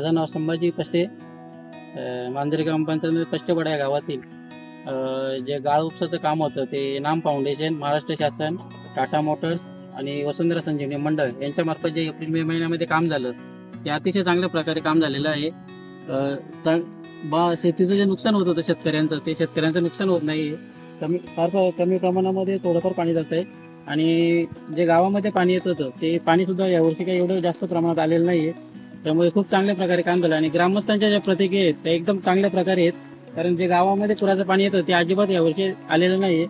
माझं नाव संभाजी कष्टे मांजरी मांजरे ग्रामपंचायत कष्टेपडा या गावातील. जे गाळ उपसाचं काम होतं ते नाम फाउंडेशन महाराष्ट्र शासन टाटा मोटर्स आणि वसुंधरा संजीवनी मंडळ यांच्यामार्फत जे एप्रिल मे महिन्यामध्ये काम झालं ते अतिशय चांगल्या प्रकारे काम झालेलं आहे. बा शेतीचं जे नुकसान होत होतं शेतकऱ्यांचं ते शेतकऱ्यांचं नुकसान होत नाही. कमी फार कमी प्रमाणामध्ये थोडंफार पाणी जात आहे आणि जे गावामध्ये पाणी येत होतं ते पाणीसुद्धा यावर्षी काही एवढं जास्त प्रमाणात आलेलं नाही आहे त्यामुळे खूप चांगल्या प्रकारे काम झालं. आणि ग्रामस्थांच्या ज्या प्रतिक्रिया आहेत त्या एकदम चांगल्या प्रकारे आहेत. कारण जे गावामध्ये पुराचं पाणी येतं ते अजिबात यावर्षी आलेलं नाहीये.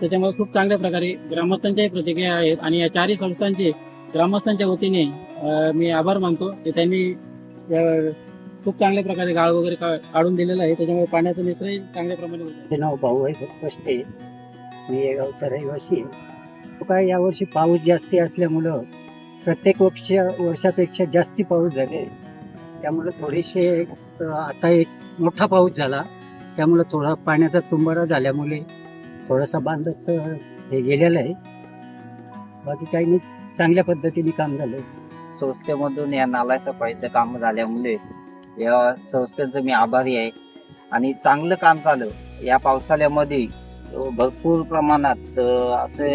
त्याच्यामुळे खूप चांगल्या प्रकारे ग्रामस्थांच्याही प्रतिक्रिया आहेत. आणि या चारही संस्थांचे ग्रामस्थांच्या वतीने मी आभार मानतो. की त्यांनी या- खूप चांगल्या प्रकारे गाळ वगैरे का- काढून दिलेलं आहे. त्याच्यामुळे पाण्याचं मित्रही चांगल्या प्रमाणे आहे. नाव भाऊ आहे. कष्टे मी या गावचा रहिवासी आहे. तो काय यावर्षी पाऊस जास्ती असल्यामुळं प्रत्येक वर्ष वर्षापेक्षा जास्ती पाऊस झाले. त्यामुळं थोडेसे आता एक मोठा पाऊस झाला. त्यामुळं थोडा पाण्याचा तुंबारा झाल्यामुळे थोडासा बांधच हे गेलेलं आहे. बाकी काही नाही चांगल्या पद्धतीने काम झालं संस्थेमधून या नाला सफाईचं काम झाल्यामुळे या संस्थेचं मी आभारी आहे. आणि चांगलं काम झालं. या पावसाळ्यामध्ये भरपूर प्रमाणात असे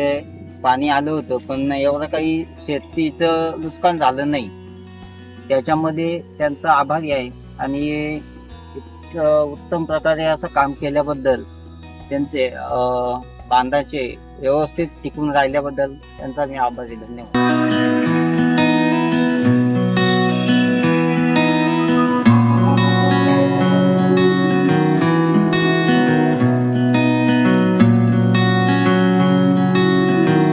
पाणी आलं होतं पण एवढं काही शेतीचं नुकसान झालं नाही. त्याच्यामध्ये त्यांचं आभारी आहे. आणि उत्तम प्रकारे असं काम केल्याबद्दल त्यांचे बांधाचे व्यवस्थित टिकून राहिल्याबद्दल त्यांचा मी आभारी धन्यवाद.